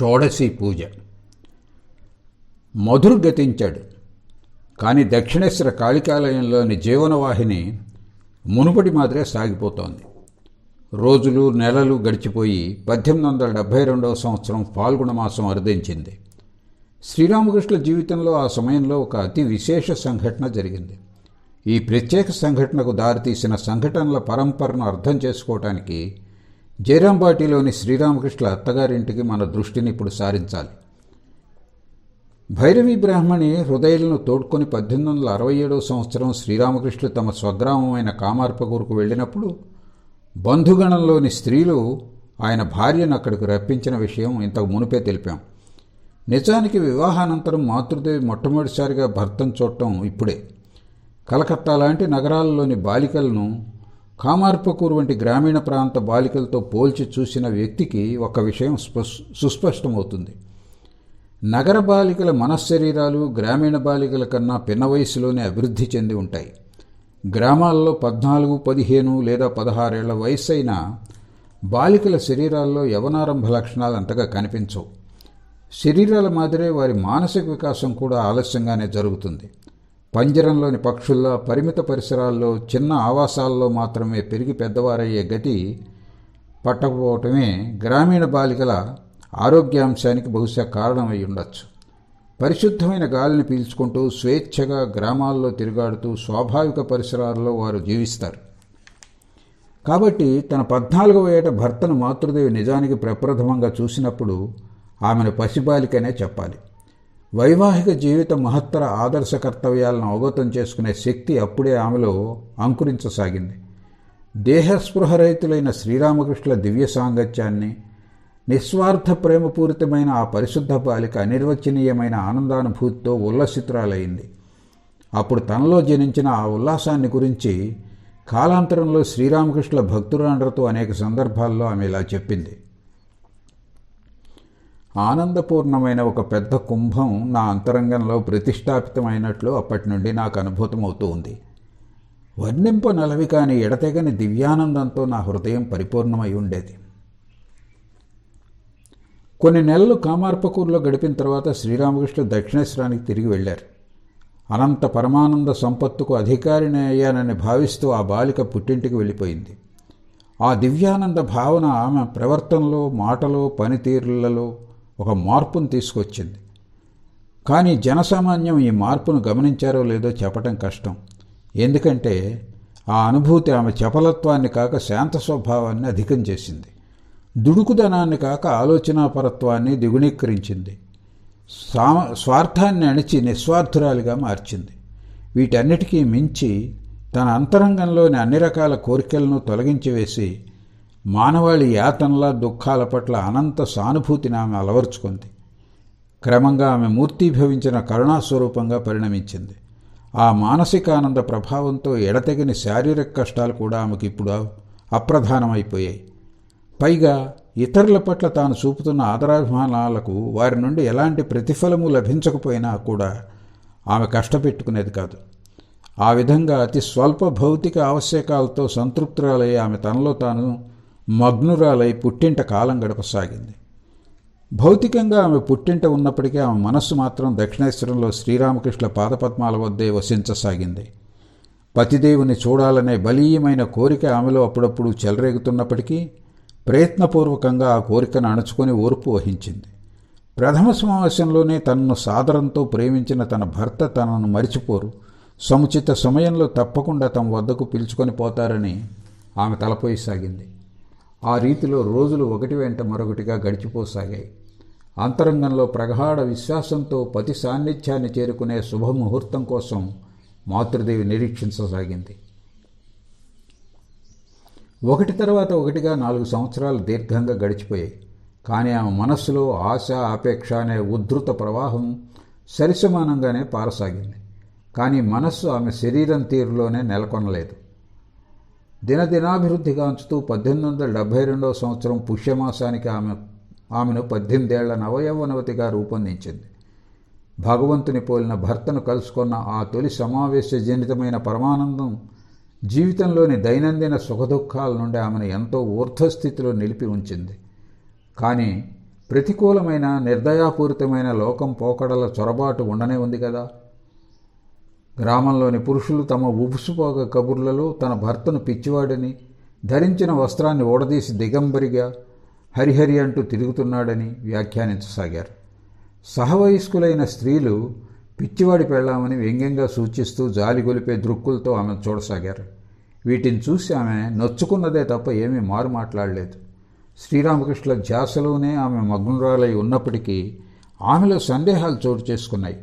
షోడశి పూజ. మధుర్ గతించాడు. కానీ దక్షిణేశ్వర కాళికాలయంలోని జీవనవాహిని మునుపటి మాదిరే సాగిపోతోంది. రోజులు నెలలు గడిచిపోయి పద్దెనిమిది వందల డెబ్భై రెండవ సంవత్సరం పాల్గొన మాసం అరుదించింది. శ్రీరామకృష్ణ జీవితంలో ఆ సమయంలో ఒక అతి విశేష సంఘటన జరిగింది. ఈ ప్రత్యేక సంఘటనకు దారితీసిన సంఘటనల పరంపరను అర్థం చేసుకోవటానికి జయరాంబాటిలోని శ్రీరామకృష్ణ అత్తగారింటికి మన దృష్టిని ఇప్పుడు సారించాలి. భైరవి బ్రాహ్మణి హృదయలను తోడ్కొని పద్దెనిమిది వందల అరవై ఏడవ సంవత్సరం శ్రీరామకృష్ణుడు తమ స్వగ్రామమైన కామార్పగూరుకు వెళ్ళినప్పుడు బంధుగణంలోని స్త్రీలు ఆయన భార్యను అక్కడికి రప్పించిన విషయం ఇంతకు మునిపే తెలిపాం. నిజానికి వివాహానంతరం మాతృదేవి మొట్టమొదటిసారిగా భర్తను చూడటం ఇప్పుడే. కలకత్తా లాంటి నగరాల్లోని బాలికలను కామార్పకూరు వంటి గ్రామీణ ప్రాంత బాలికలతో పోల్చి చూసిన వ్యక్తికి ఒక విషయం సుస్పష్టమవుతుంది. నగర బాలికల మనశ్శరీరాలు గ్రామీణ బాలికల కన్నా పిన్న వయసులోనే అభివృద్ధి చెంది ఉంటాయి. గ్రామాల్లో పద్నాలుగు పదిహేను లేదా పదహారేళ్ళ వయసు అయిన బాలికల శరీరాల్లో యవనారంభ లక్షణాలు అంతగా కనిపించవు. శరీరాల మాదిరే వారి మానసిక వికాసం కూడా ఆలస్యంగానే జరుగుతుంది. పంజరంలోని పక్షుల్లో పరిమిత పరిసరాల్లో చిన్న ఆవాసాల్లో మాత్రమే పెరిగి పెద్దవారయ్యే గతి పట్టకపోవటమే గ్రామీణ బాలికల ఆరోగ్యాంశానికి బహుశా కారణమై ఉండొచ్చు. పరిశుద్ధమైన గాలిని పీల్చుకుంటూ స్వేచ్ఛగా గ్రామాల్లో తిరుగాడుతూ స్వాభావిక పరిసరాల్లో వారు జీవిస్తారు. కాబట్టి తన పద్నాలుగవ ఏట భర్తను మాతృదేవి నిజానికి ప్రప్రథమంగా చూసినప్పుడు ఆమెను పసిబాలికనే చెప్పాలి. వైవాహిక జీవిత మహత్తర ఆదర్శ కర్తవ్యాలను అవగతం చేసుకునే శక్తి అప్పుడే ఆమెలో అంకురించసాగింది. దేహస్పృహరహితులైన శ్రీరామకృష్ణుల దివ్య సాంగత్యాన్ని నిస్వార్థ ప్రేమపూరితమైన ఆ పరిశుద్ధ బాలిక అనిర్వచనీయమైన ఆనందానుభూతితో ఉల్లసితురాలైంది. అప్పుడు తనలో జనించిన ఆ ఉల్లాసాన్ని గురించి కాలాంతరంలో శ్రీరామకృష్ణుల భక్తురాండ్రతో అనేక సందర్భాల్లో ఆమె ఇలా చెప్పింది. ఆనందపూర్ణమైన ఒక పెద్ద కుంభం నా అంతరంగంలో ప్రతిష్టాపితమైనట్లు అప్పటి నుండి నాకు అనుభూతమవుతూ ఉంది. వర్ణింప నలవి కాని ఎడతెగని దివ్యానందంతో నా హృదయం పరిపూర్ణమై ఉండేది. కొన్ని నెలలు కామార్పకూరులో గడిపిన తర్వాత శ్రీరామకృష్ణ దక్షిణేశ్వరానికి తిరిగి వెళ్ళారు. అనంత పరమానంద సంపత్తుకు అధికారిని అయ్యానని భావిస్తూ ఆ బాలిక పుట్టింటికి వెళ్ళిపోయింది. ఆ దివ్యానంద భావన ఆమె ప్రవర్తనలో మాటలో పనితీరులలో ఒక మార్పును తీసుకొచ్చింది. కానీ జనసామాన్యం ఈ మార్పును గమనించారో లేదో చెప్పటం కష్టం. ఎందుకంటే ఆ అనుభూతి ఆమె చపలత్వాన్ని కాక శాంత స్వభావాన్ని అధికం చేసింది. దుడుకుదనాన్ని కాక ఆలోచనాపరత్వాన్ని దిగుణీకరించింది. సా స్వార్థాన్ని అణిచి నిస్వార్థురాలిగా మార్చింది. వీటన్నిటికీ మించి తన అంతరంగంలోని అన్ని రకాల కోరికలను తొలగించి వేసి మానవాళి యాతనల దుఃఖాల పట్ల అనంత సానుభూతిని ఆమె అలవర్చుకుంది. క్రమంగా ఆమె మూర్తీభవించిన కరుణాస్వరూపంగా పరిణమించింది. ఆ మానసికానంద ప్రభావంతో ఎడతెగని శారీరక కష్టాలు కూడా ఆమెకి ఇప్పుడు అప్రధానమైపోయాయి. పైగా ఇతరుల పట్ల తాను చూపుతున్న ఆదరాభిమానాలకు వారి నుండి ఎలాంటి ప్రతిఫలము లభించకపోయినా కూడా ఆమె కష్టపెట్టుకునేది కాదు. ఆ విధంగా అతి స్వల్ప భౌతిక ఆవశ్యకాలతో సంతృప్తురాలై ఆమె తనలో తాను మగ్నురాలై పుట్టింట కాలం గడపసాగింది. భౌతికంగా ఆమె పుట్టింట ఉన్నప్పటికీ ఆమె మనస్సు మాత్రం దక్షిణేశ్వరంలో శ్రీరామకృష్ణ పాదపద్మాల వద్దే వసించసాగింది. పతిదేవుని చూడాలనే బలీయమైన కోరిక ఆమెలో అప్పుడప్పుడు చెలరేగుతున్నప్పటికీ ప్రయత్నపూర్వకంగా ఆ కోరికను అణుచుకొని ఓర్పు వహించింది. ప్రథమ సమావేశంలోనే తనను సాదరంతో ప్రేమించిన తన భర్త తనను మరిచిపోరు. సముచిత సమయంలో తప్పకుండా తమ వద్దకు పిలుచుకొని పోతారని ఆమె తలపోయిసాగింది. ఆ రీతిలో రోజులు ఒకటి వెంట మరొకటిగా గడిచిపోసాగాయి. అంతరంగంలో ప్రగాఢ విశ్వాసంతో పతి సాన్నిధ్యాన్ని చేరుకునే శుభముహూర్తం కోసం మాతృదేవి నిరీక్షించసాగింది. ఒకటి తర్వాత ఒకటిగా నాలుగు సంవత్సరాలు దీర్ఘంగా గడిచిపోయాయి. కానీ ఆమె మనస్సులో ఆశ ఆపేక్ష అనే ఉద్ధృత ప్రవాహం సరిసమానంగానే పారసాగింది. కానీ మనస్సు ఆమె శరీరం తీరులోనే నెలకొనలేదు. దినదినాభివృద్ధిగాంచుతూ పద్దెనిమిది వందల డెబ్భై రెండవ సంవత్సరం పుష్యమాసానికి ఆమె ఆమెను పద్దెనిమిదేళ్ళ నవయవనవతిగా రూపొందించింది. భగవంతుని పోలిన భర్తను కలుసుకున్న ఆ తొలి సమావేశ జనితమైన పరమానందం జీవితంలోని దైనందిన సుఖదుఖాల నుండి ఆమెను ఎంతో ఊర్ధ్వస్థితిలో నిలిపి ఉంచింది. కానీ ప్రతికూలమైన నిర్దయాపూరితమైన లోకం పోకడల చొరబాటు ఉండనే ఉంది కదా? గ్రామంలోని పురుషులు తమ ఉబుసుపోగ కబుర్లలో తన భర్తను పిచ్చివాడని ధరించిన వస్త్రాన్ని ఓడదీసి దిగంబరిగా హరిహరి అంటూ తిరుగుతున్నాడని వ్యాఖ్యానించసాగారు. సహవయస్కులైన స్త్రీలు పిచ్చివాడి పెళ్ళామని వ్యంగ్యంగా సూచిస్తూ జాలి గొలిపే దృక్కులతో ఆమె చూడసాగారు. వీటిని చూసి ఆమె నొచ్చుకున్నదే తప్ప ఏమీ మారు మాట్లాడలేదు. శ్రీరామకృష్ణుల ధ్యాసలోనే ఆమె మగ్నురాలై ఉన్నప్పటికీ ఆమెలో సందేహాలు చోటు చేసుకున్నాయి.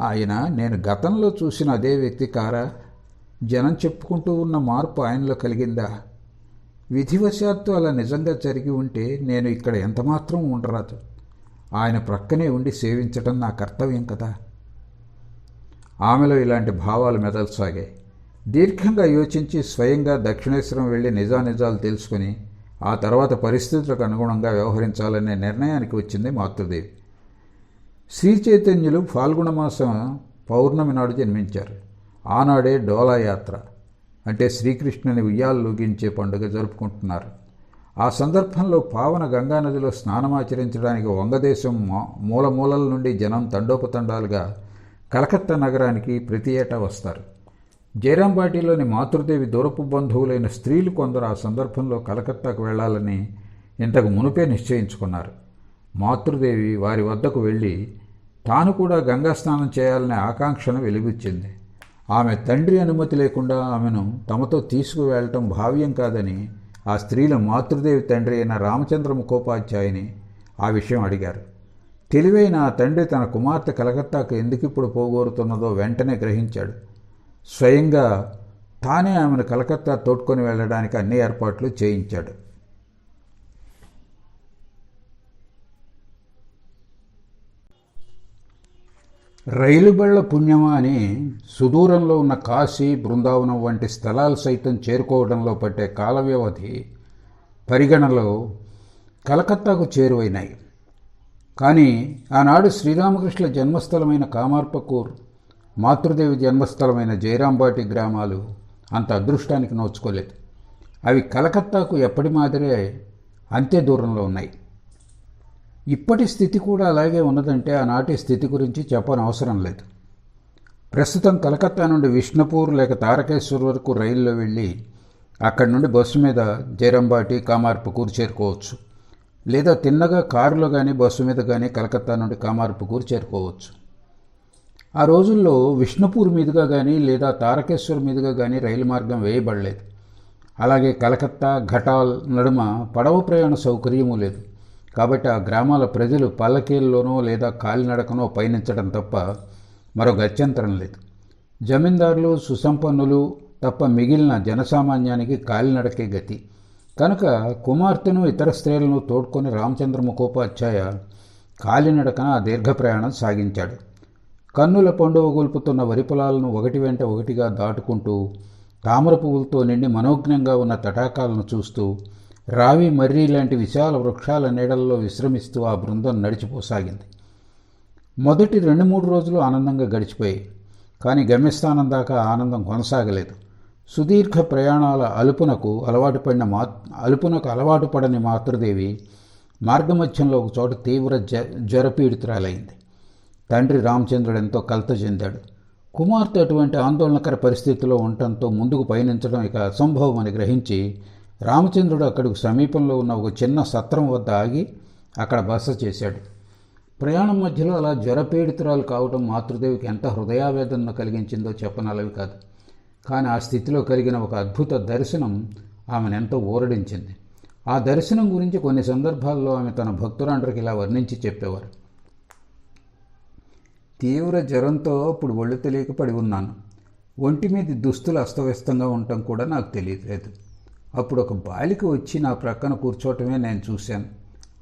ఆయన నేను గతంలో చూసిన అదే వ్యక్తి కారా? జనం చెప్పుకుంటూ ఉన్న మార్పు ఆయనలో కలిగిందా? విధివశాత్తు అలా నిజంగా జరిగి ఉంటే నేను ఇక్కడ ఎంతమాత్రం ఉండరాదు. ఆయన ప్రక్కనే ఉండి సేవించటం నా కర్తవ్యం కదా. ఆమెలో ఇలాంటి భావాలు మెదలసాగాయి. దీర్ఘంగా యోచించి స్వయంగా దక్షిణేశ్వరం వెళ్ళి నిజానిజాలు తెలుసుకుని ఆ తర్వాత పరిస్థితులకు అనుగుణంగా వ్యవహరించాలనే నిర్ణయానికి వచ్చింది మాతృదేవి. శ్రీ చైతన్యులు ఫాల్గుణ మాసం పౌర్ణమి నాడు జన్మించారు. ఆనాడే డోలాయాత్ర అంటే శ్రీకృష్ణుని ఉయ్యాలూగించే పండుగ జరుపుకుంటున్నారు. ఆ సందర్భంలో పావన గంగానదిలో స్నానమాచరించడానికి వంగదేశం మూల మూలల నుండి జనం తండోపతండాలుగా కలకత్తా నగరానికి ప్రతి ఏటా వస్తారు. జయరాంబాటిలోని మాతృదేవి దూరపు బంధువులైన స్త్రీలు కొందరు ఆ సందర్భంలో కలకత్తాకు వెళ్ళాలని ఇంతకు మునుపే నిశ్చయించుకున్నారు. మాతృదేవి వారి వద్దకు వెళ్ళి తాను కూడా గంగాస్నానం చేయాలనే ఆకాంక్షను వెలిబుచ్చింది. ఆమె తండ్రి అనుమతి లేకుండా ఆమెను తమతో తీసుకువెళ్ళటం భావ్యం కాదని ఆ స్త్రీల మాతృదేవి తండ్రి అయిన రామచంద్ర ముఖోపాధ్యాయుని ఆ విషయం అడిగారు. తెలివైన ఆ తండ్రి తన కుమార్తె కలకత్తాకు ఎందుకు ఇప్పుడు పోగోరుతున్నదో వెంటనే గ్రహించాడు. స్వయంగా తానే ఆమెను కలకత్తా తోడ్కొని వెళ్ళడానికి అన్ని ఏర్పాట్లు చేయించాడు. రైలు బళ్ళ పుణ్యమా అని సుదూరంలో ఉన్న కాశీ బృందావనం వంటి స్థలాలు సైతం చేరుకోవడంలో పట్టే కాల వ్యవధి పరిగణలో కలకత్తాకు చేరువైనాయి. కానీ ఆనాడు శ్రీరామకృష్ణ జన్మస్థలమైన కామార్పకూర్ మాతృదేవి జన్మస్థలమైన జయరాంబాటి గ్రామాలు అంత అదృష్టానికి నోచుకోలేదు. అవి కలకత్తాకు ఎప్పటి మాదిరే అంతే దూరంలో ఉన్నాయి. ఇప్పటి స్థితి కూడా అలాగే ఉన్నదంటే ఆనాటి స్థితి గురించి చెప్పనవసరం లేదు. ప్రస్తుతం కలకత్తా నుండి విష్ణుపూర్ లేక తారకేశ్వర్ వరకు రైల్లో వెళ్ళి అక్కడి నుండి బస్సు మీద జైరంబాటి కామార్పుకూరు చేరుకోవచ్చు. లేదా తిన్నగా కారులో కానీ బస్సు మీద కానీ కలకత్తా నుండి కామార్పుకూరు చేరుకోవచ్చు. ఆ రోజుల్లో విష్ణుపూర్ మీదుగా కానీ లేదా తారకేశ్వర్ మీదుగా కానీ రైలు మార్గం వేయబడలేదు. అలాగే కలకత్తా ఘటాల్ నడుమ పడవ ప్రయాణ సౌకర్యము లేదు. కాబట్టి ఆ గ్రామాల ప్రజలు పల్లకీల్లోనో లేదా కాలినడకనో పయనించడం తప్ప మరో గత్యంతరం లేదు. జమీందారులు సుసంపన్నులు తప్ప మిగిలిన జనసామాన్యానికి కాలినడకే గతి. కనుక కుమార్తెను ఇతర స్త్రీలను తోడ్కొని రామచంద్ర ముఖోపాధ్యాయ కాలినడకన ఆ దీర్ఘ ప్రయాణం సాగించాడు. కన్నుల పండుగ గొల్పుతున్న వరి పొలాలను ఒకటి వెంట ఒకటిగా దాటుకుంటూ తామర పువ్వులతో నిండి మనోజ్ఞంగా ఉన్న తటాకాలను చూస్తూ రావి మర్రి లాంటి విశాల వృక్షాల నీడల్లో విశ్రమిస్తూ ఆ బృందం నడిచిపోసాగింది. మొదటి రెండు మూడు రోజులు ఆనందంగా గడిచిపోయాయి. కానీ గమ్యస్థానం దాకా ఆనందం కొనసాగలేదు. సుదీర్ఘ ప్రయాణాల అలుపునకు అలవాటు పడిన మా అలుపునకు అలవాటు పడని మాతృదేవి మార్గమధ్యంలో ఒక చోట తీవ్ర జ జ్వరపీడితురాలైంది తండ్రి రామచంద్రుడు ఎంతో కలత చెందాడు. కుమార్తె అటువంటి ఆందోళనకర పరిస్థితిలో ఉండటంతో ముందుకు పయనించడం ఇక అసంభవం అని గ్రహించి రామచంద్రుడు అక్కడికి సమీపంలో ఉన్న ఒక చిన్న సత్రం వద్ద ఆగి అక్కడ బస చేశాడు. ప్రయాణం మధ్యలో అలా జ్వరపీడితురాలు కావడం మాతృదేవికి ఎంత హృదయావేదన కలిగించిందో చెప్పనలవి కాదు. కానీ ఆ స్థితిలో కలిగిన ఒక అద్భుత దర్శనం ఆమెను ఎంతో ఊరడించింది. ఆ దర్శనం గురించి కొన్ని సందర్భాల్లో ఆమె తన భక్తురాండ్రికి ఇలా వర్ణించి చెప్పేవారు. తీవ్ర జ్వరంతో అప్పుడు ఒళ్ళు తెలియక పడి ఉన్నాను. ఒంటి మీద దుస్తులు అస్తవ్యస్తంగా ఉండటం కూడా నాకు తెలియలేదు. అప్పుడు ఒక బాలిక వచ్చి నా ప్రక్కన కూర్చోవటమే నేను చూశాను.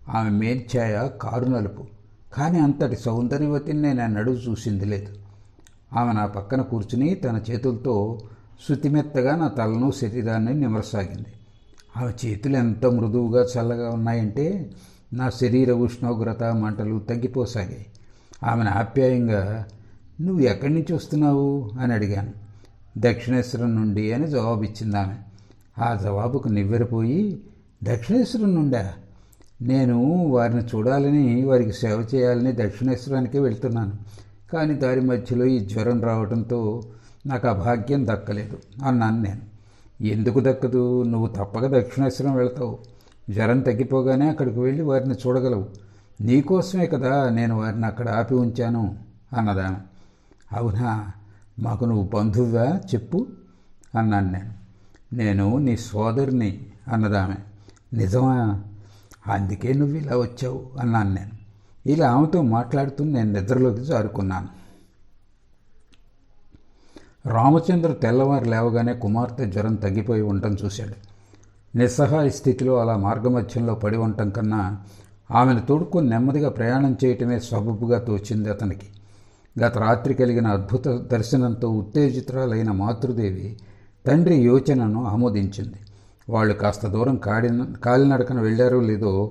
ఆమె మేల్చాయ కారు నలుపు. కానీ అంతటి సౌందర్యవతిని నేను నడువు చూసింది లేదు. ఆమె నా పక్కన కూర్చుని తన చేతులతో శుతిమెత్తగా నా తలను శరీరాన్ని నిమరసాగింది. ఆమె చేతులు ఎంత మృదువుగా చల్లగా ఉన్నాయంటే నా శరీర ఉష్ణోగ్రత మంటలు తగ్గిపోసాగాయి. ఆమెను ఆప్యాయంగా నువ్వు ఎక్కడి నుంచి వస్తున్నావు? అని అడిగాను. దక్షిణేశ్వరం నుండి అని జవాబిచ్చింది ఆమె. ఆ జవాబుకు నివ్వెరపోయి దక్షిణేశ్వరం నుండా నేను వారిని చూడాలని వారికి సేవ చేయాలని దక్షిణేశ్వరానికి వెళ్తున్నాను. కానీ దారి మధ్యలో ఈ జ్వరం రావడంతో నాకు ఆ భాగ్యం దక్కలేదు అన్నాను నేను. ఎందుకు దక్కదు? నువ్వు తప్పక దక్షిణేశ్వరం వెళ్తావు. జ్వరం తగ్గిపోగానే అక్కడికి వెళ్ళి వారిని చూడగలవు. నీకోసమే కదా నేను వారిని అక్కడ ఆపి ఉంచాను అన్నదామె. అవునా? మాకు నువ్వు బంధువుగా చెప్పు అన్నాను నేను. నేను నీ సోదరిని అన్నదామె. నిజమా? అందుకే నువ్వు ఇలా వచ్చావు అన్నాను నేను. ఇలా ఆమెతో మాట్లాడుతూ నేను నిద్రలోకి జారుకున్నాను. రామచంద్ర తెల్లవారు లేవగానే కుమార్తె జ్వరం తగ్గిపోయి ఉండటం చూశాడు. నిస్సహాయ స్థితిలో అలా మార్గమధ్యంలో పడి ఉండటం కన్నా ఆమెను తోడుకొని నెమ్మదిగా ప్రయాణం చేయటమే సబబుగా తోచింది అతనికి. గత రాత్రి కలిగిన అద్భుత దర్శనంతో ఉత్తేజితురాలైన మాతృదేవి తండ్రి యోచనను ఆమోదించింది. వాళ్ళు కాస్త దూరం కాడి కాలినడకన వెళ్ళారో లేదో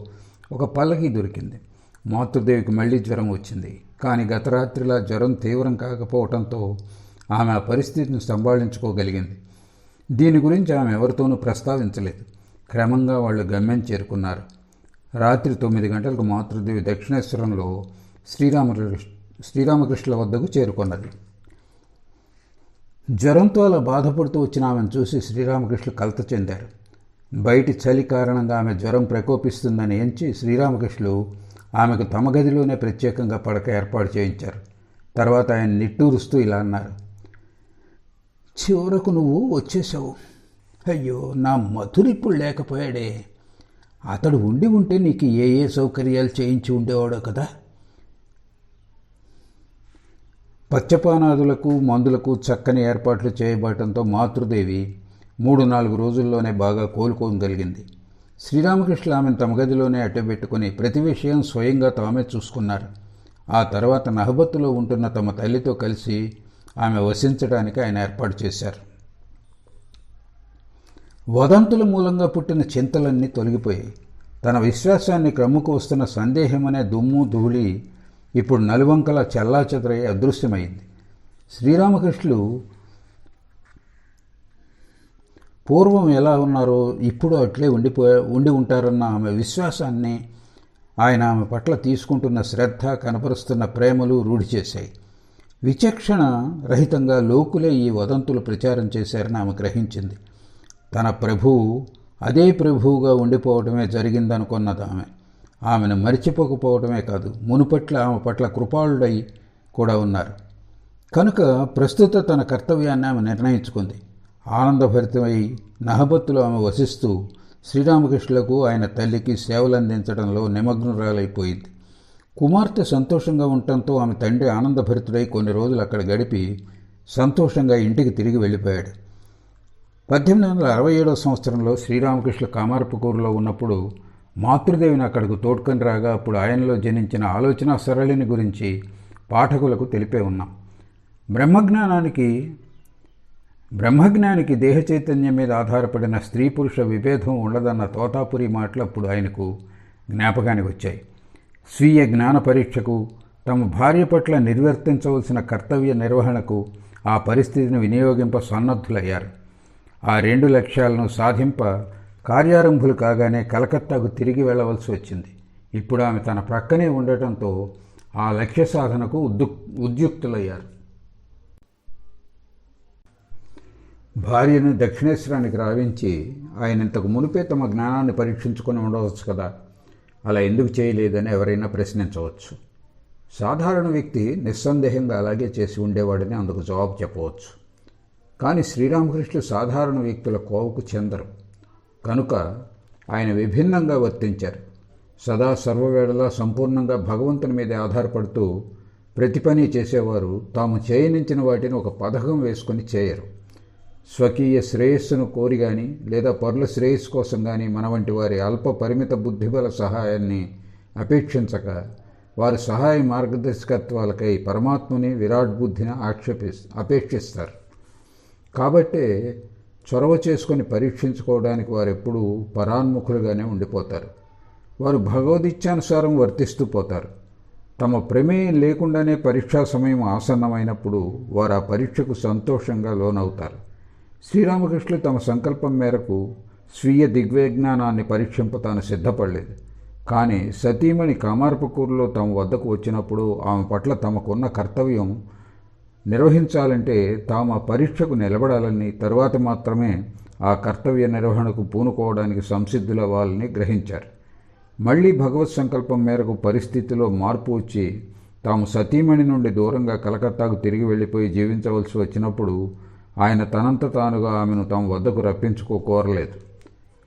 ఒక పల్లకి దొరికింది. మాతృదేవికి మళ్ళీ జ్వరం వచ్చింది. కానీ గత రాత్రిలా జ్వరం తీవ్రం కాకపోవడంతో ఆమె ఆ పరిస్థితిని సంభాళించుకోగలిగింది. దీని గురించి ఆమె ఎవరితోనూ ప్రస్తావించలేదు. క్రమంగా వాళ్ళు గమ్యం చేరుకున్నారు. రాత్రి తొమ్మిది గంటలకు మాతృదేవి దక్షిణేశ్వరంలో శ్రీరామకృష్ణ శ్రీరామకృష్ణుల వద్దకు చేరుకున్నది. జ్వరంతో అలా బాధపడుతూ వచ్చిన ఆమెను చూసి శ్రీరామకృష్ణులు కలత చెందారు. బయటి చలి కారణంగా ఆమె జ్వరం ప్రకోపిస్తుందని ఎంచి శ్రీరామకృష్ణులు ఆమెకు తమ గదిలోనే ప్రత్యేకంగా పడక ఏర్పాటు చేయించారు. తర్వాత ఆయన నిట్టూరుస్తూ ఇలా అన్నారు. చివరకు నువ్వు వచ్చేసావు అయ్యో నా మధురు ఇప్పుడు లేకపోయాడే. అతడు ఉండి ఉంటే నీకు ఏ ఏ సౌకర్యాలు చేయించి ఉండేవాడో కదా? పచ్చపానాదులకు మందులకు చక్కని ఏర్పాట్లు చేయబడటంతో మాతృదేవి మూడు నాలుగు రోజుల్లోనే బాగా కోలుకోగలిగింది. శ్రీరామకృష్ణ ఆమెను తమ గదిలోనే అట్టబెట్టుకుని ప్రతి విషయం స్వయంగా తామే చూసుకున్నారు. ఆ తర్వాత నహబత్తులో ఉంటున్న తమ తల్లితో కలిసి ఆమె వసించడానికి ఆయన ఏర్పాటు చేశారు. వదంతుల మూలంగా పుట్టిన చింతలన్నీ తొలగిపోయాయి. తన విశ్వాసాన్ని క్రమ్ముకు వస్తున్న సందేహం అనే దుమ్ము ధూళి ఇప్పుడు నలువంకల చెల్లాచెదరై అదృశ్యమైంది. శ్రీరామకృష్ణులు పూర్వం ఎలా ఉన్నారో ఇప్పుడు అట్లే ఉండిపో ఉండి ఉంటారన్న ఆమె విశ్వాసాన్ని ఆయన ఆమె పట్ల తీసుకుంటున్న శ్రద్ధ కనపరుస్తున్న ప్రేమలు రూఢి చేశాయి. విచక్షణ రహితంగా లోకులే ఈ వదంతులు ప్రచారం చేశారని ఆమె గ్రహించింది. తన ప్రభువు అదే ప్రభువుగా ఉండిపోవడమే జరిగిందనుకున్నది ఆమె. ఆమెను మరిచిపోకపోవడమే కాదు మునుపట్ల ఆమె పట్ల కృపాళుడై కూడా ఉన్నారు. కనుక ప్రస్తుత తన కర్తవ్యాన్ని ఆమె నిర్ణయించుకుంది. ఆనందభరితమై నహబత్తులో ఆమె వసిస్తూ శ్రీరామకృష్ణులకు ఆయన తల్లికి సేవలందించడంలో నిమగ్నురాలైపోయింది. కుమార్తె సంతోషంగా ఉండటంతో ఆమె తండ్రి ఆనందభరితుడై కొన్ని రోజులు అక్కడ గడిపి సంతోషంగా ఇంటికి తిరిగి వెళ్ళిపోయాడు. పద్దెనిమిది వందల అరవై ఏడవ సంవత్సరంలో శ్రీరామకృష్ణ కామారపుకూరులో ఉన్నప్పుడు మాతృదేవిని అక్కడకు తోడ్కొని రాగా అప్పుడు ఆయనలో జనించిన ఆలోచన సరళిని గురించి పాఠకులకు తెలిపే ఉన్నాం. బ్రహ్మజ్ఞానానికి బ్రహ్మజ్ఞానికి దేహ చైతన్యం మీద ఆధారపడిన స్త్రీ పురుష విభేదం ఉండదన్న తోతాపురి మాటలు అప్పుడు ఆయనకు జ్ఞాపకానికి వచ్చాయి. స్వీయ జ్ఞాన పరీక్షకు తమ భార్య పట్ల నిర్వర్తించవలసిన కర్తవ్య నిర్వహణకు ఆ పరిస్థితిని వినియోగింప సన్నద్ధులయ్యారు. ఆ రెండు లక్ష్యాలను సాధింప కార్యారంభులు కాగానే కలకత్తాకు తిరిగి వెళ్ళవలసి వచ్చింది. ఇప్పుడు ఆమె తన ప్రక్కనే ఉండటంతో ఆ లక్ష్య సాధనకు ఉద్దు ఉద్యుక్తులయ్యారు. భార్యను దక్షిణేశ్వరానికి రావించి ఆయన ఇంతకు మునిపే తమ జ్ఞానాన్ని పరీక్షించుకొని ఉండవచ్చు కదా. అలా ఎందుకు చేయలేదని ఎవరైనా ప్రశ్నించవచ్చు. సాధారణ వ్యక్తి నిస్సందేహంగా అలాగే చేసి ఉండేవాడని అందుకు జవాబు చెప్పవచ్చు. కానీ శ్రీరామకృష్ణుడు సాధారణ వ్యక్తుల కోవకు చెందరు. కనుక ఆయన విభిన్నంగా వర్తించారు. సదా సర్వవేళలా సంపూర్ణంగా భగవంతుని మీద ఆధారపడుతూ ప్రతి పని చేసేవారు తాము చేయనించిన వాటిని ఒక పథకం వేసుకొని చేయరు. స్వకీయ శ్రేయస్సును కోరి కానీ లేదా పరుల శ్రేయస్సు కోసం కానీ మన వంటి వారి అల్ప పరిమిత బుద్ధిబల సహాయాన్ని అపేక్షించక వారి సహాయ మార్గదర్శకత్వాలకై పరమాత్మని విరాట్ బుద్ధిని ఆక్షేపి అపేక్షిస్తారు. కాబట్టే చొరవ చేసుకొని పరీక్షించుకోవడానికి వారు ఎప్పుడూ పరాన్ముఖులుగానే ఉండిపోతారు. వారు భగవదిచ్ఛానుసారం వర్తిస్తూ పోతారు. తమ ప్రమేయం లేకుండానే పరీక్షా సమయం ఆసన్నమైనప్పుడు వారు ఆ పరీక్షకు సంతోషంగా లోనవుతారు. శ్రీరామకృష్ణులు తమ సంకల్పం మేరకు స్వీయ దిగ్విజ్ఞానాన్ని పరీక్షింప తాను సిద్ధపడలేదు. కానీ సతీమణి కామార్పకూరులో తమ వద్దకు వచ్చినప్పుడు ఆమె పట్ల తమకున్న కర్తవ్యం నిర్వహించాలంటే తాము ఆ పరీక్షకు నిలబడాలని తరువాత మాత్రమే ఆ కర్తవ్య నిర్వహణకు పూనుకోవడానికి సంసిద్ధులవ్వాలని గ్రహించారు. మళ్ళీ భగవత్ సంకల్పం మేరకు పరిస్థితిలో మార్పు వచ్చి తాము సతీమణి నుండి దూరంగా కలకత్తాకు తిరిగి వెళ్ళిపోయి జీవించవలసి వచ్చినప్పుడు ఆయన తనంత తానుగా ఆమెను తాము వద్దకు రప్పించుకోకోరలేదు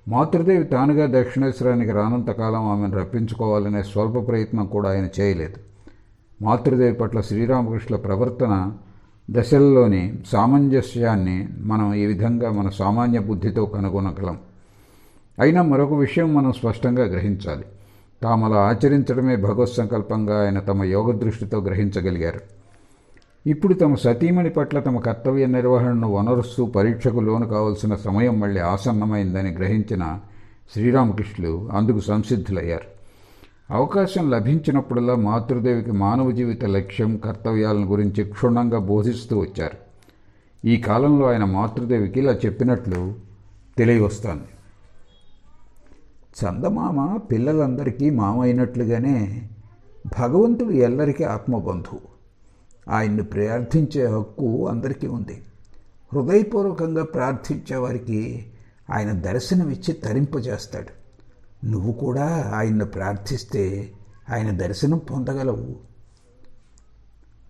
మాతృదేవి తానుగా దక్షిణేశ్వరానికి రానంతకాలం ఆమెను రప్పించుకోవాలనే స్వల్ప ప్రయత్నం కూడా ఆయన చేయలేదు. మాతృదేవి పట్ల శ్రీరామకృష్ణ ప్రవర్తన దశల్లోని సామంజస్యాన్ని మనం ఈ విధంగా మన సామాన్య బుద్ధితో కనుగొనగలం. అయినా మరొక విషయం మనం స్పష్టంగా గ్రహించాలి. తాము అలా ఆచరించడమే భగవత్ సంకల్పంగా ఆయన తమ యోగ దృష్టితో గ్రహించగలిగారు. ఇప్పుడు తమ సతీమణి పట్ల తమ కర్తవ్య నిర్వహణను వనరుస్తూ పరీక్షకు లోను కావలసిన సమయం మళ్ళీ ఆసన్నమైందని గ్రహించిన శ్రీరామకృష్ణులు అందుకు సంసిద్ధులయ్యారు. అవకాశం లభించినప్పుడల్లా మాతృదేవికి మానవ జీవిత లక్ష్యం కర్తవ్యాలను గురించి క్షుణ్ణంగా బోధిస్తూ వచ్చారు. ఈ కాలంలో ఆయన మాతృదేవికి ఇలా చెప్పినట్లు తెలియవస్తోంది. చందమామ పిల్లలందరికీ మామ అయినట్లుగానే భగవంతుడు ఎల్లరికీ ఆత్మబంధువు. ఆయన్ని ప్రార్థించే హక్కు అందరికీ ఉంది. హృదయపూర్వకంగా ప్రార్థించే వారికి ఆయన దర్శనమిచ్చి తరింపజేస్తాడు. నువ్వు కూడా ఆయన్ను ప్రార్థిస్తే ఆయన దర్శనం పొందగలవు.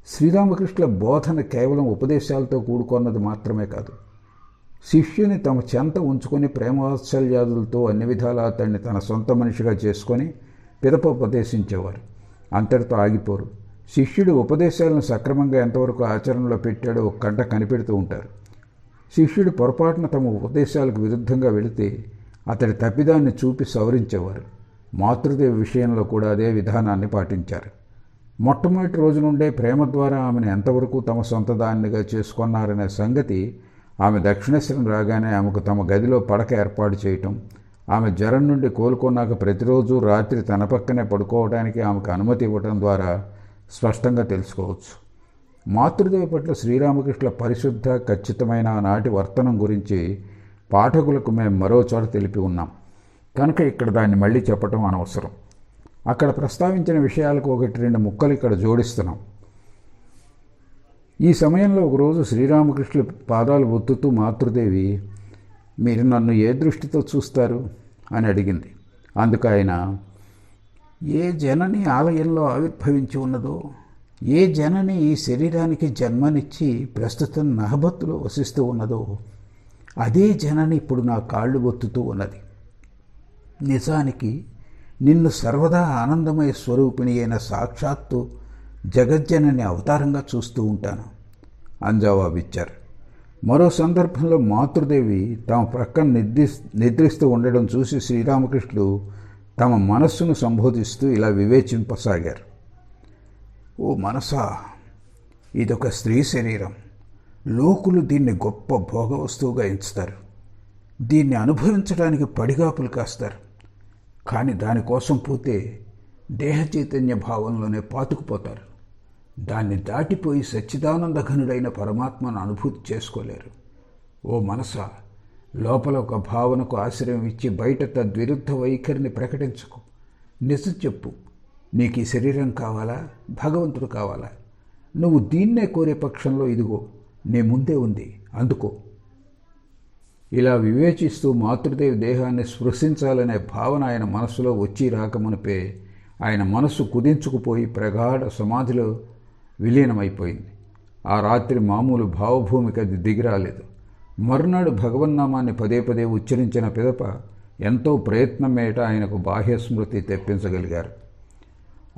శ్రీరామకృష్ణుల బోధన కేవలం ఉపదేశాలతో కూడుకున్నది మాత్రమే కాదు. శిష్యుని తమ చెంత ఉంచుకొని ప్రేమవాత్సల్యాదులతో అన్ని విధాలా అతన్ని తన సొంత మనిషిగా చేసుకొని పిదప ఉపదేశించేవారు అంతటితో ఆగిపోరు. శిష్యుడు ఉపదేశాలను సక్రమంగా ఎంతవరకు ఆచరణలో పెట్టాడో ఒక కంట కనిపెడుతూ ఉంటారు. శిష్యుడు పొరపాటున తమ ఉపదేశాలకు విరుద్ధంగా వెళితే అతడి తప్పిదాన్ని చూపి సవరించేవారు. మాతృదేవి విషయంలో కూడా అదే విధానాన్ని పాటించారు. మొట్టమొదటి రోజు నుండే ప్రేమ ద్వారా ఆమెను ఎంతవరకు తమ సొంతదానిగా చేసుకున్నారనే సంగతి ఆమె దక్షిణేశ్వరం రాగానే ఆమెకు తమ గదిలో పడక ఏర్పాటు చేయటం ఆమె జ్వరం నుండి కోలుకున్నాక ప్రతిరోజు రాత్రి తన పక్కనే పడుకోవడానికి ఆమెకు అనుమతి ఇవ్వటం ద్వారా స్పష్టంగా తెలుసుకోవచ్చు. మాతృదేవి పట్ల శ్రీరామకృష్ణుల పరిశుద్ధ ఖచ్చితమైన ఆనాటి వర్తనం గురించి పాఠకులకు మేము మరో చోట తెలిపి ఉన్నాం. కనుక ఇక్కడ దాన్ని మళ్ళీ చెప్పటం అనవసరం. అక్కడ ప్రస్తావించిన విషయాలకు ఒకటి రెండు ముక్కలు ఇక్కడ జోడిస్తున్నాం. ఈ సమయంలో ఒకరోజు శ్రీరామకృష్ణుల పాదాలు ఒత్తుతూ మాతృదేవి మీరు నన్ను ఏ దృష్టితో చూస్తారు? అని అడిగింది. అందుకు ఆయన ఏ జనని ఆలయంలో ఆవిర్భవించి ఉన్నదో ఏ జనని ఈ శరీరానికి జన్మనిచ్చి ప్రస్తుతం నహబత్తులో వసిస్తూ ఉన్నదో అదే జనని ఇప్పుడు నా కాళ్ళు ఒత్తుతూ ఉన్నది. నిజానికి నిన్ను సర్వదా ఆనందమయ స్వరూపిణి అయిన సాక్షాత్తు జగజ్జనని అవతారంగా చూస్తూ ఉంటాను అని మరో సందర్భంలో మాతృదేవి తమ ప్రక్కన నిద్రి నిద్రిస్తూ ఉండడం చూసి శ్రీరామకృష్ణులు తమ మనస్సును సంబోధిస్తూ ఇలా వివేచింపసాగారు. ఓ మనసా ఇదొక స్త్రీ శరీరం. లోకులు దీన్ని గొప్ప భోగ వస్తువుగా ఎంచుతారు. దీన్ని అనుభవించడానికి పడిగాపులు కాస్తారు. కానీ దానికోసం పోతే దేహ చైతన్య భావంలోనే పాతుకుపోతారు. దాన్ని దాటిపోయి సచ్చిదానంద ఘనుడైన పరమాత్మను అనుభూతి చేసుకోలేరు. ఓ మనస లోపల ఒక భావనకు ఆశ్రయం ఇచ్చి బయట తద్విరుద్ధ వైఖరిని ప్రకటించకు. నిజం చెప్పు. నీకు ఈ శరీరం కావాలా? భగవంతుడు కావాలా? నువ్వు దీన్నే కోరే పక్షంలో ఇదిగో నీ ముందే ఉంది. అందుకో. ఇలా వివేచిస్తూ మాతృదేవి దేహాన్ని స్పృశించాలనే భావన ఆయన మనసులో వచ్చి రాకమునిపే ఆయన మనస్సు కుదించుకుపోయి ప్రగాఢ సమాధిలో విలీనమైపోయింది. ఆ రాత్రి మామూలు భావభూమికి అది దిగిరాలేదు. మరునాడు భగవన్నామాన్ని పదే పదే ఉచ్చరించిన పిదప ఎంతో ప్రయత్నం మేట ఆయనకు బాహ్య స్మృతి తెప్పించగలిగారు.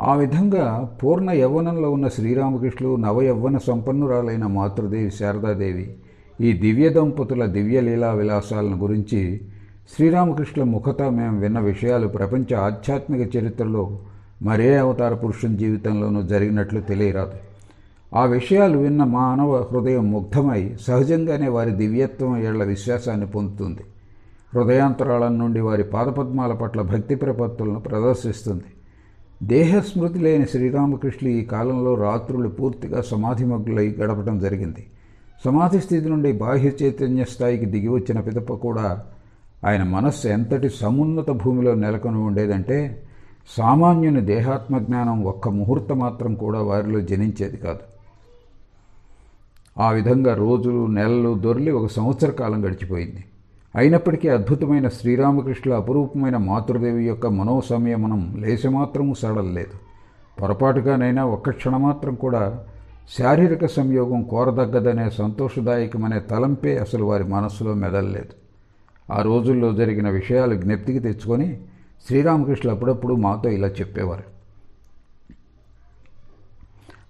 ఆ విధంగా పూర్ణ యవ్వనంలో ఉన్న శ్రీరామకృష్ణులు నవయవ్వన సంపన్నురాలైన మాతృదేవి శారదాదేవి ఈ దివ్య దంపతుల దివ్య లీలా విలాసాలను గురించి శ్రీరామకృష్ణుల ముఖత మేము విన్న విషయాలు ప్రపంచ ఆధ్యాత్మిక చరిత్రలో మరే అవతార పురుషుని జీవితంలోనూ జరిగినట్లు తెలియరాదు. ఆ విషయాలు విన్న మానవ హృదయం ముగ్ధమై సహజంగానే వారి దివ్యత్వం ఏళ్ళ విశ్వాసాన్ని పొందుతుంది. హృదయాంతరాళం నుండి వారి పాదపద్మాల పట్ల భక్తి ప్రపత్తులను ప్రదర్శిస్తుంది. దేహస్మృతి లేని శ్రీరామకృష్ణులు ఈ కాలంలో రాత్రులు పూర్తిగా సమాధిమగ్గులై గడపడం జరిగింది. సమాధి స్థితి నుండి బాహ్య చైతన్య స్థాయికి దిగి వచ్చిన పిదప కూడా ఆయన మనస్సు ఎంతటి సమున్నత భూమిలో నెలకొని ఉండేదంటే సామాన్యుని దేహాత్మ జ్ఞానం ఒక్క ముహూర్తం మాత్రం కూడా వారిలో జనించేది కాదు. ఆ విధంగా రోజులు నెలలు దొర్లి ఒక సంవత్సర కాలం గడిచిపోయింది. అయినప్పటికీ అద్భుతమైన శ్రీరామకృష్ణుల అపురూపమైన మాతృదేవి యొక్క మనోసంయమనం లేశమాత్రము సడలేదు పొరపాటుగానైనా ఒక్క క్షణమాత్రం కూడా శారీరక సంయోగం కోరదగ్గదనే సంతోషదాయకమనే తలంపే అసలు వారి మనస్సులో మెదల్లేదు. ఆ రోజుల్లో జరిగిన విషయాలు జ్ఞప్తికి తెచ్చుకొని శ్రీరామకృష్ణులు అప్పుడప్పుడు మాతో ఇలా చెప్పేవారు.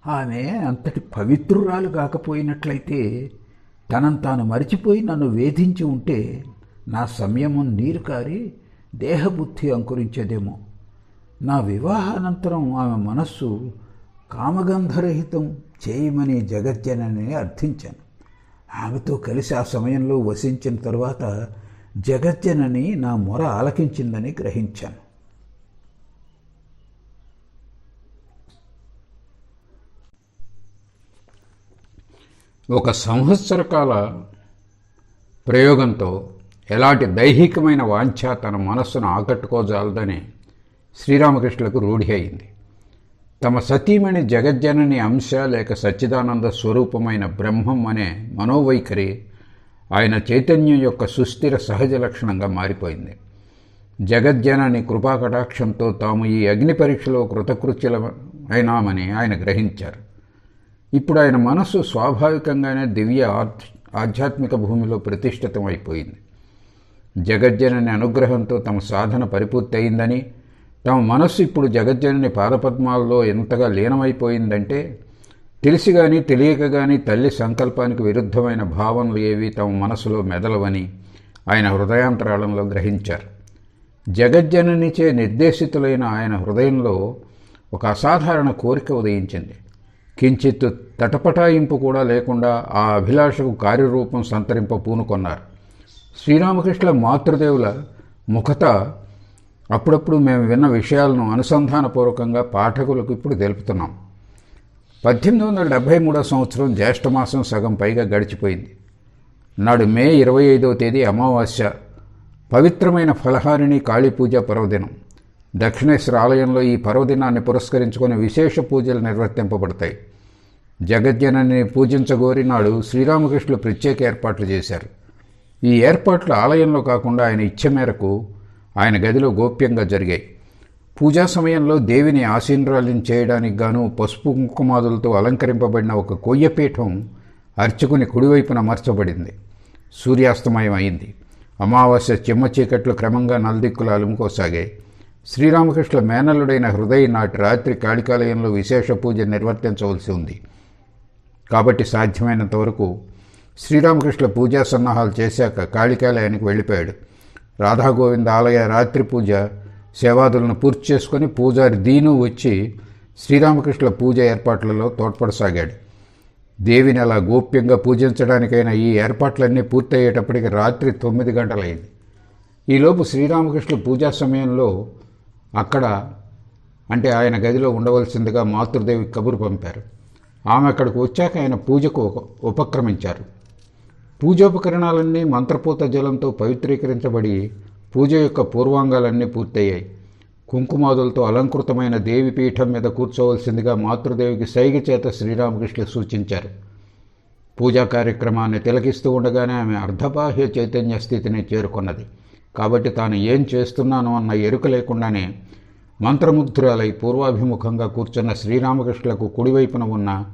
ఆమె అంతటి పవిత్రురాలు కాకపోయినట్లయితే తనను తాను మరిచిపోయి నన్ను వేధించి ఉంటే నా సంయమం నీరు కారి దేహబుద్ధి అంకురించేదేమో. నా వివాహానంతరం ఆమె మనస్సు కామగంధరహితం చేయమని జగజ్జనని అర్థించాను. ఆమెతో కలిసి ఆ సమయంలో వసించిన తర్వాత జగజ్జనని నా మొర ఆలకించిందని గ్రహించాను. ఒక సంవత్సర కాల ప్రయోగంతో ఎలాంటి దైహికమైన వాంఛ తన మనస్సును ఆకట్టుకోజాలదని శ్రీరామకృష్ణులకు రూఢి అయింది. తమ సతీమణి జగజ్జనని అంశ లేక సచ్చిదానంద స్వరూపమైన బ్రహ్మం అనే మనోవైఖరి ఆయన చైతన్యం యొక్క సుస్థిర సహజ లక్షణంగా మారిపోయింది. జగజ్జనని కృపాకటాక్షంతో తాము ఈ అగ్ని పరీక్షలో కృతకృత్యుల అయినామని ఆయన గ్రహించారు. ఇప్పుడు ఆయన మనస్సు స్వాభావికంగానే దివ్య ఆధ్యాత్మిక భూమిలో ప్రతిష్ఠితమైపోయింది. జగజ్జనని అనుగ్రహంతో తమ సాధన పరిపూర్తి అయిందని తమ మనస్సు ఇప్పుడు జగజ్జనని పాదపద్మాలలో ఎంతగా లీనమైపోయిందంటే తెలిసి కానీ తెలియక కానీ తల్లి సంకల్పానికి విరుద్ధమైన భావనలు ఏవి తమ మనసులో మెదలవని ఆయన హృదయాంతరాళంలో గ్రహించారు. జగజ్జననిచే నిర్దేశితులైన ఆయన హృదయంలో ఒక అసాధారణ కోరిక ఉదయించింది. కించిత్ తటపటాయింపు కూడా లేకుండా ఆ అభిలాషకు కార్యరూపం సంతరింప పూనుకొన్నారు. శ్రీరామకృష్ణ మాతృదేవుల ముఖత అప్పుడప్పుడు మేము విన్న విషయాలను అనుసంధానపూర్వకంగా పాఠకులకు ఇప్పుడు తెలుపుతున్నాం. పద్దెనిమిది వందల డెబ్భై మూడో సంవత్సరం జ్యేష్ఠమాసం సగం పైగా గడిచిపోయింది. నాడు మే ఇరవై ఐదవ తేదీ అమావాస్య పవిత్రమైన ఫలహారిణి కాళీపూజ పర్వదినం. దక్షిణేశ్వర ఆలయంలో ఈ పర్వదినాన్ని పురస్కరించుకుని విశేష పూజలు నిర్వర్తింపబడతాయి. జగజ్జనని పూజించగోరి నాడు శ్రీరామకృష్ణులు ప్రత్యేక ఏర్పాట్లు చేశారు. ఈ ఏర్పాట్లు ఆలయంలో కాకుండా ఆయన ఇచ్చ మేరకు ఆయన గదిలో గోప్యంగా జరిగాయి. పూజా సమయంలో దేవిని ఆసీనరాలను చేయడానికి గాను పసుపు కుంకుమాదులతో అలంకరింపబడిన ఒక కొయ్యపీఠం అర్చకుని కుడివైపున అమర్చబడింది. సూర్యాస్తమయం అయింది. అమావాస్య చిమ్మ చీకట్లు క్రమంగా నల్దిక్కులు అలుముకోసాగాయి. శ్రీరామకృష్ణ మేనల్లుడైన హృదయ నాటి రాత్రి కాళికాలయంలో విశేష పూజ నిర్వర్తించవలసి ఉంది. కాబట్టి సాధ్యమైనంత వరకు శ్రీరామకృష్ణ పూజా సన్నాహాలు చేశాక కాళికాలయానికి వెళ్ళిపోయాడు. రాధాగోవింద ఆలయ రాత్రి పూజ సేవాదులను పూర్తి చేసుకుని పూజారి దీను వచ్చి శ్రీరామకృష్ణ పూజ ఏర్పాట్లలో తోడ్పడసాగాడు. దేవిని అలా గోప్యంగా పూజించడానికైనా ఈ ఏర్పాట్లన్నీ పూర్తయ్యేటప్పటికి రాత్రి తొమ్మిది గంటలైంది. ఈలోపు శ్రీరామకృష్ణ పూజా సమయంలో అక్కడ అంటే ఆయన గదిలో ఉండవలసిందిగా మాతృదేవి కబురు పంపారు. ఆమె అక్కడికి వచ్చాక ఆయన పూజకు ఉపక్రమించారు. పూజోపకరణాలన్నీ మంత్రపూత జలంతో పవిత్రీకరించబడి పూజ యొక్క పూర్వాంగాలన్నీ పూర్తయ్యాయి. కుంకుమాదులతో అలంకృతమైన దేవి పీఠం మీద కూర్చోవలసిందిగా మాతృదేవికి సైగ చేత శ్రీరామకృష్ణులు సూచించారు. పూజా కార్యక్రమాన్ని తిలకిస్తూ ఉండగానే ఆమె అర్ధబాహ్య చైతన్య స్థితిని చేరుకున్నది. కాబట్టి తాను ఏం చేస్తున్నాను అన్న ఎరుక లేకుండానే మంత్రముగ్ధురాలై పూర్వాభిముఖంగా కూర్చున్న శ్రీరామకృష్ణులకు కుడివైపున ఉన్న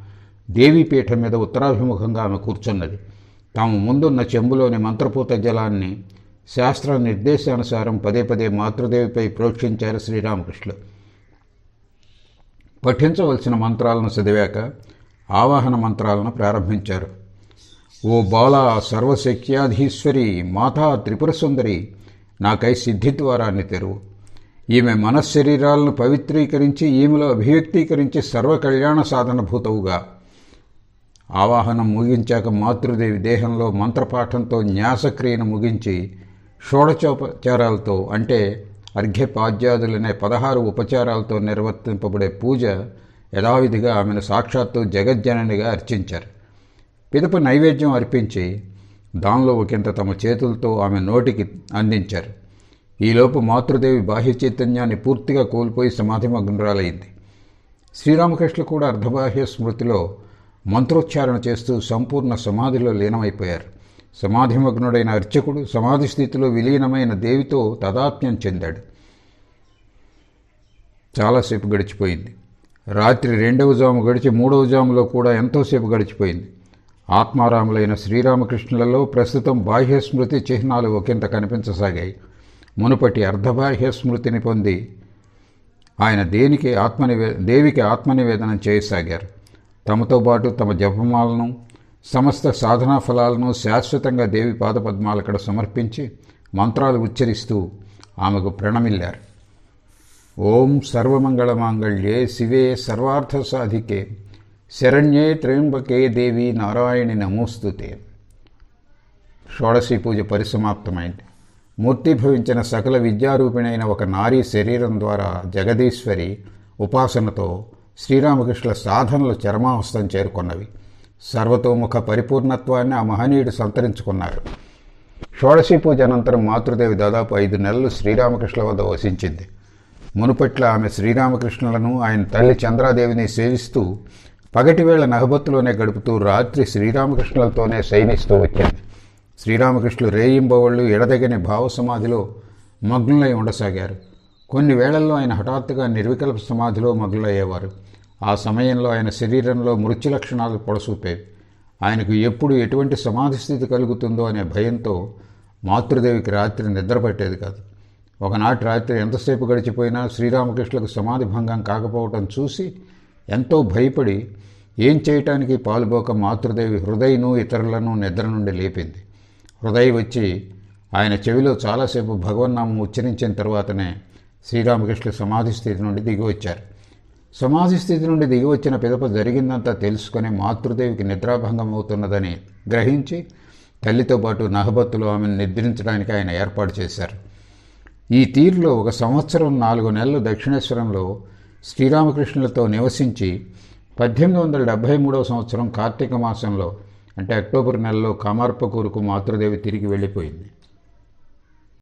దేవీపీఠం మీద ఉత్తరాభిముఖంగా ఆమె కూర్చున్నది. తాము ముందున్న చెంబులోని మంత్రపూత జలాన్ని శాస్త్ర నిర్దేశానుసారం పదే పదే మాతృదేవిపై ప్రోక్షించారు శ్రీరామకృష్ణులు. పఠించవలసిన మంత్రాలను చదివాక ఆవాహన మంత్రాలను ప్రారంభించారు. ఓ బాల సర్వశక్త్యాధీశ్వరి మాతా త్రిపుర సుందరి నాకై సిద్ధి ద్వారాన్ని తెరువు. ఈమె మనశ్శరీరాలను పవిత్రీకరించి ఈమెలో అభివ్యక్తీకరించి సర్వ కళ్యాణ సాధన భూతవుగా ఆవాహనం ముగించాక మాతృదేవి దేహంలో మంత్రపాఠంతో న్యాసక్రియను ముగించి షోడచోపచారాలతో అంటే అర్ఘ్యపాద్యాదులనే పదహారు ఉపచారాలతో నిర్వర్తింపబడే పూజ యథావిధిగా ఆమెను సాక్షాత్తు జగజ్జననిగా అర్చించారు. పిదప నైవేద్యం అర్పించి దానిలో ఒకంత తమ చేతులతో ఆమె నోటికి అందించారు. ఈలోపు మాతృదేవి బాహ్య చైతన్యాన్ని పూర్తిగా కోల్పోయి సమాధిమగ్నురాలైంది శ్రీరామకృష్ణ కూడా అర్ధబాహ్య స్మృతిలో మంత్రోచ్చారణ చేస్తూ సంపూర్ణ సమాధిలో లీనమైపోయారు. సమాధిమగ్నుడైన అర్చకుడు సమాధి స్థితిలో విలీనమైన దేవితో తదాత్మ్యం చెందాడు. చాలాసేపు గడిచిపోయింది. రాత్రి రెండవ జాము గడిచి మూడవ జాములో కూడా ఎంతోసేపు గడిచిపోయింది. ఆత్మారాములైన శ్రీరామకృష్ణులలో ప్రస్తుతం బాహ్య స్మృతి చిహ్నాలు ఒకంత కనిపించసాగాయి. మునుపటి అర్ధబాహ్య స్మృతిని పొంది ఆయన దేనికి ఆత్మనివే దేవికి ఆత్మనివేదనం చేయసాగారు. తమతో పాటు తమ జపమాలను సమస్త సాధనా ఫలాలను శాశ్వతంగా దేవి పాదపద్మాలక్కడ సమర్పించి మంత్రాలు ఉచ్చరిస్తూ ఆమెకు ప్రణమిల్లారు. ఓం సర్వమంగళమాంగళ్యే శివే సర్వార్థ సాధికే శరణ్యే త్రయంబకే దేవి నారాయణి నమోస్తుతే. షోడశీ పూజ పరిసమాప్తమైంది. మూర్తిభవించిన సకల విద్యారూపిణైన ఒక నారీ శరీరం ద్వారా జగదీశ్వరి ఉపాసనతో శ్రీరామకృష్ణుల సాధనలు చరమావస్థం చేరుకున్నవి. సర్వతోముఖ పరిపూర్ణత్వాన్ని ఆ మహనీయుడు సంతరించుకున్నారు షోడశీ పూజ అనంతరం మాతృదేవి దాదాపు ఐదు నెలలు శ్రీరామకృష్ణుల వద్ద వసించింది. మునుపట్ల ఆమె శ్రీరామకృష్ణులను ఆయన తల్లి చంద్రాదేవిని సేవిస్తూ పగటివేళ నహబత్తులోనే గడుపుతూ రాత్రి శ్రీరామకృష్ణులతోనే శయనిస్తూ వచ్చింది. శ్రీరామకృష్ణులు రేయింబవళ్ళు ఎడదగని భావసమాధిలో మగ్నులై ఉండసాగారు. కొన్ని వేళల్లో ఆయన హఠాత్తుగా నిర్వికల్ప సమాధిలో మగ్నులయ్యేవారు ఆ సమయంలో ఆయన శరీరంలో మృత్యు లక్షణాలు పొడసూపేవి ఆయనకు ఎప్పుడు ఎటువంటి సమాధి స్థితి కలుగుతుందో అనే భయంతో మాతృదేవికి రాత్రి నిద్రపట్టేది కాదు. ఒకనాటి రాత్రి ఎంతసేపు గడిచిపోయినా శ్రీరామకృష్ణులకు సమాధి భంగం కాకపోవటం చూసి ఎంతో భయపడి ఏం చేయటానికి పాలుపోక మాతృదేవి హృదయను ఇతరులను నిద్ర నుండి లేపింది. హృదయ వచ్చి ఆయన చెవిలో చాలాసేపు భగవన్నామం ఉచ్చరించిన తర్వాతనే శ్రీరామకృష్ణ సమాధి స్థితి నుండి దిగివచ్చారు సమాధి స్థితి నుండి దిగివచ్చిన పిదప జరిగిందంతా తెలుసుకుని మాతృదేవికి నిద్రాభంగం అవుతున్నదని గ్రహించి తల్లితో పాటు నహబత్తులో ఆమెను నిద్రించడానికి ఆయన ఏర్పాటు చేశారు. ఈ తీరులో ఒక సంవత్సరం నాలుగు నెలలు దక్షిణేశ్వరంలో శ్రీరామకృష్ణులతో నివసించి పద్దెనిమిది వందల డెబ్భై మూడవ సంవత్సరం కార్తీక మాసంలో అంటే అక్టోబర్ నెలలో కామార్పకూరుకు మాతృదేవి తిరిగి వెళ్ళిపోయింది.